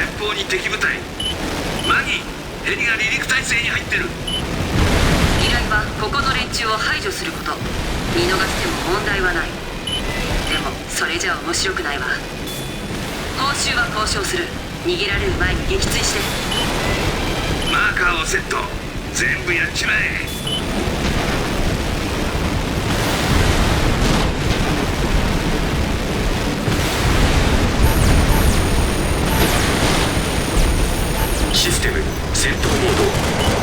前方に敵部隊。マギヘリが離陸態勢に入ってる。依頼はここの連中を排除すること。見逃しても問題はない。でもそれじゃ面白くないわ。報酬は交渉する。逃げられる前に撃墜して。マーカーをセット。全部やっちまえ。Oh.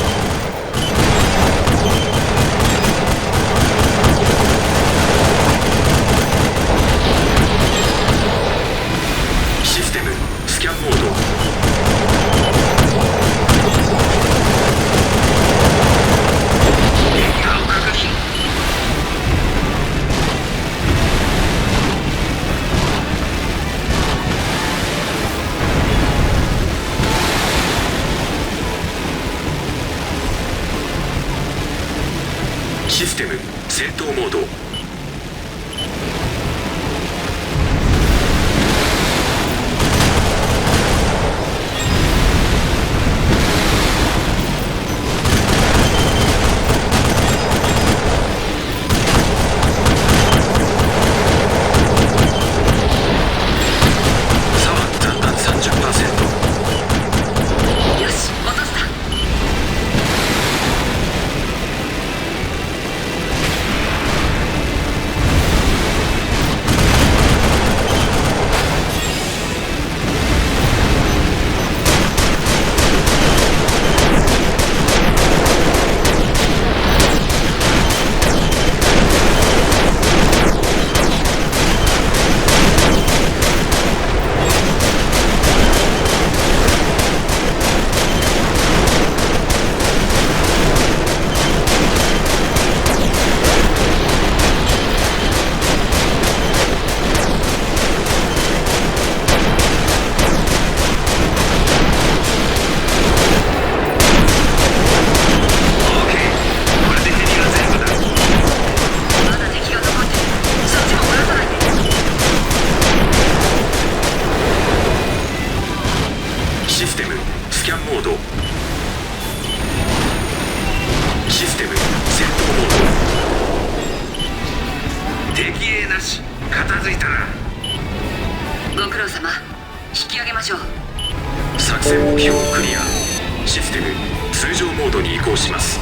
システム戦闘モードスキャンモード。システム戦闘モー敵影なし片付いたなご苦労様。引き上げましょう。ド作戦目標クリア。システム通常モードに移行します